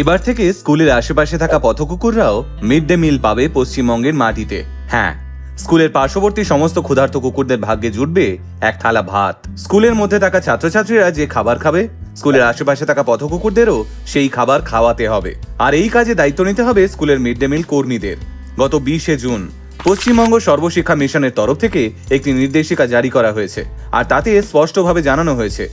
এবার থেকে স্কুলের আশেপাশে থাকা পথকুকুররাও মিড ডে মিল পাবে পশ্চিমবঙ্গের মাটিতে। হ্যাঁ স্কুলের পার্শ্ববর্তী সমস্ত ক্ষুধার্ত কুকুরদের ভাগ্যে জুটবে এক থালা ভাত। স্কুলের মধ্যে থাকা ছাত্রছাত্রীরা যে খাবার খাবে, স্কুলের আশেপাশে থাকা পথকুকুরদেরও সেই খাবার খাওয়াতে হবে। আর এই কাজে দায়িত্ব নিতে হবে স্কুলের মিড ডে মিল কর্মীদের। গত বিশে জুন পশ্চিমবঙ্গ সর্বশিক্ষা মিশনের তরফ থেকে একটি নির্দেশিকা জারি করা হয়েছে। আর তাতে স্পষ্টভাবে জানানো হয়েছে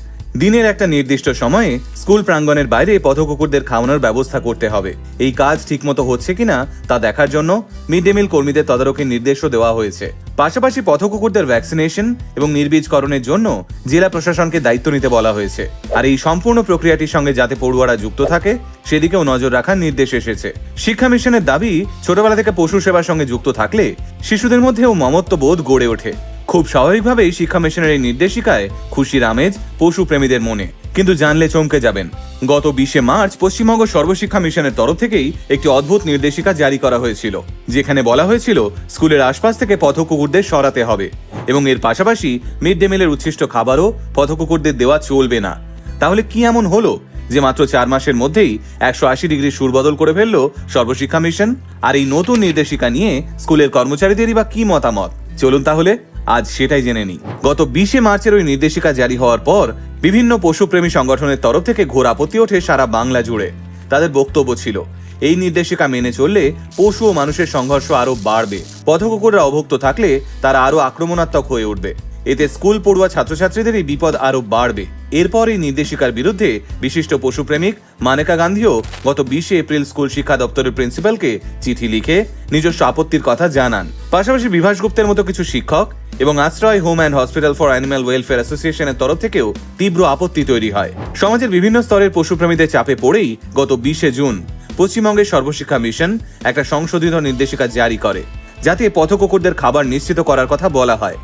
দিনের একটা নির্দিষ্ট সময়ে স্কুল প্রাঙ্গণের বাইরে পথকুকুরদের খাওয়ানোর ব্যবস্থা করতে হবে। এই কাজ ঠিকমতো হচ্ছে কিনা তা দেখার জন্য মিড ডে মিল কর্মীদের তদারকির নির্দেশও দেওয়া হয়েছে। পাশাপাশি পথকুকুরদের ভ্যাকসিনেশন এবং নির্বীজকরণের জন্য জেলা প্রশাসনকে দায়িত্ব নিতে বলা হয়েছে। আর এই সম্পূর্ণ প্রক্রিয়াটির সঙ্গে যাতে পড়ুয়ারা যুক্ত থাকে, সেদিকেও নজর রাখার নির্দেশ এসেছে। শিক্ষা মিশনের দাবি, ছোটবেলা থেকে পশু সেবার সঙ্গে যুক্ত থাকলে শিশুদের মধ্যেও মমত্ব বোধ গড়ে ওঠে। খুব স্বাভাবিকভাবেই শিক্ষা মিশনের এই নির্দেশিকায় খুশির আমেজ পশু প্রেমীদের মনে। কিন্তু জানলে চমকে যাবেন। গত বিশে মার্চ পশ্চিমবঙ্গ সর্বশিক্ষা মিশনের তরফ থেকেই একটি অদ্ভুত নির্দেশিকা জারি করা হয়েছিল, যেখানে বলা হয়েছিল স্কুলের আশপাশ থেকে পথকুকুরদের সরাতে হবে এবং এর পাশাপাশি মিড ডে মিলের উচ্ছিষ্ট খাবারও পথকুকুরদের দেওয়া চলবে না। তাহলে কি এমন হলো যে মাত্র চার মাসের মধ্যেই একশো আশি ডিগ্রি সুরবদল করে ফেলল সর্বশিক্ষা মিশন? আর এই নতুন নির্দেশিকা নিয়ে স্কুলের কর্মচারীদেরই বা কি মতামত? চলুন তাহলে আজ সেটাই জেনে নিই। গত বিশে মার্চের ওই নির্দেশিকা জারি হওয়ার পর বিভিন্ন পশুপ্রেমী সংগঠনের তরফ থেকে ঘোর আপত্তি ওঠে সারা বাংলা জুড়ে। তাদের বক্তব্য ছিল, এই নির্দেশিকা মেনে চললে পশু ও মানুষের সংঘর্ষ আরও বাড়বে। পথকুকুররা অভুক্ত থাকলে তারা আরও আক্রমণাত্মক হয়ে উঠবে। এতে স্কুল পড়ুয়া ছাত্রছাত্রীদেরই বিপদ আরও বাড়বে। এরপর এই নির্দেশিকার বিরুদ্ধে বিশিষ্ট পশুপ্রেমিক মানেকা গান্ধীও গত বিশে এপ্রিল স্কুল শিক্ষা দপ্তরের প্রিন্সিপালকে চিঠি লিখে নিজস্ব আপত্তির কথা জানান। পাশাপাশি বিভাস গুপ্তের মতো কিছু শিক্ষক এবং আশ্রয় home and hospital for animal welfare অ্যাসোসিয়েশনের তরফ থেকেও তীব্র আপত্তি তৈরি হয়। সমাজের বিভিন্ন স্তরের পশুপ্রেমীদের চাপে পড়েই গত বিশে জুন পশ্চিমবঙ্গের সর্বশিক্ষা মিশন একটা সংশোধিত নির্দেশিকা জারি করে, যাতে পথকুকুরদের খাবার নিশ্চিত করার কথা বলা হয়।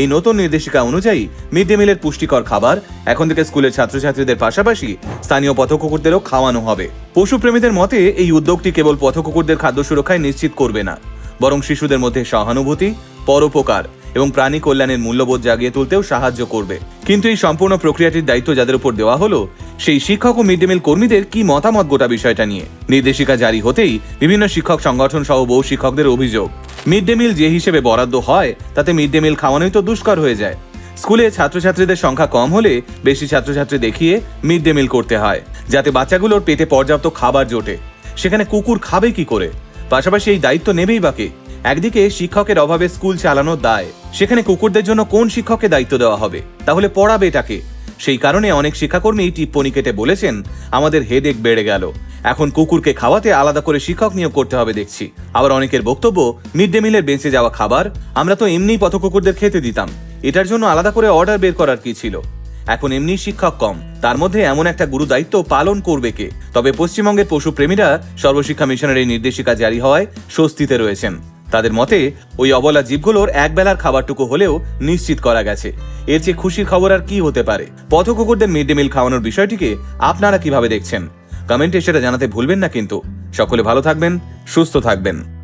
এই নতুন নির্দেশিকা অনুযায়ী মিড ডে মিলের পুষ্টিকর খাবার, এখন থেকে স্কুলের ছাত্রছাত্রীদের পাশাপাশি স্থানীয় পথকুকুরদেরও খাওয়ানো হবে। পশুপ্রেমীদের মতে, এই উদ্যোগটি কেবল পথকুকুরদের খাদ্য সুরক্ষায় নিশ্চিত করবে না, বরং শিশুদের মধ্যে সহানুভূতি, পরোপকার এবং প্রাণী কল্যাণের মূল্যবোধ জাগিয়ে তুলতেও সাহায্য করবে। কিন্তু এই সম্পূর্ণ প্রক্রিয়াটির দায়িত্ব যাদের উপর দেওয়া হলো, সেই শিক্ষক ও মিড ডে মিল কর্মীদের কি মতামত গোটা বিষয়টা নিয়ে? নির্দেশিকা জারি হতেই বিভিন্ন শিক্ষক সংগঠন সহ বহু শিক্ষকদের অভিযোগ। মিড ডে মিল যে হিসেবে বরাদ্দ হয়, তাতে মিড ডে মিল খাওয়ানোই তো দুষ্কর হয়ে যায়। স্কুলে ছাত্রছাত্রীদের সংখ্যা কম হলে বেশি ছাত্রছাত্রী দেখিয়ে মিড ডে মিল করতে হয়, যাতে বাচ্চাগুলোর পেটে পর্যাপ্ত খাবার জোটে। সেখানে কুকুর খাবে কি করে? পাশাপাশি এই দায়িত্ব নেবেই বাকি একদিকে শিক্ষকের অভাবে স্কুল চালানোর দায়, সেখানে কুকুরদের জন্য কোন শিক্ষককে দায়িত্ব দেওয়া হবে? তাহলে পড়াবে এটাকে সেই কারণে অনেক শিক্ষাকর্মী টিপ্পনি কেটে বলেছেন, আমাদের হেডেক বেড়ে গেল। এখন কুকুরকে খাওয়াতে আলাদা করে শিক্ষক নিয়োগ করতে হবে দেখছি। আবার অনেকের বক্তব্য, মিড ডে মিলের বেঁচে যাওয়া খাবার, আমরা তো এমনিই পথ কুকুরদের খেতে দিতাম। এটার জন্য আলাদা করে অর্ডার বের করার কি ছিল? এখন এমনি শিক্ষক কম। তার মধ্যে এমন একটা গুরু দায়িত্ব পালন করবে কে? তবে পশ্চিমবঙ্গের পশুপ্রেমীরা সর্বশিক্ষা মিশনের এই নির্দেশিকা জারি হওয়ায় স্বস্তিতে রয়েছেন। তাদের মতে, ওই অবলা জীবগুলোর একবেলার খাবারটুকু হলেও নিশ্চিত করা গেছে। এর চেয়ে খুশির খবর আর কি হতে পারে? পথ কুকুরদের মিড ডে মিল খাওয়ানোর বিষয়টিকে আপনারা কীভাবে দেখছেন? কমেন্টে সেটা জানাতে ভুলবেন না কিন্তু। সকলে ভালো থাকবেন, সুস্থ থাকবেন।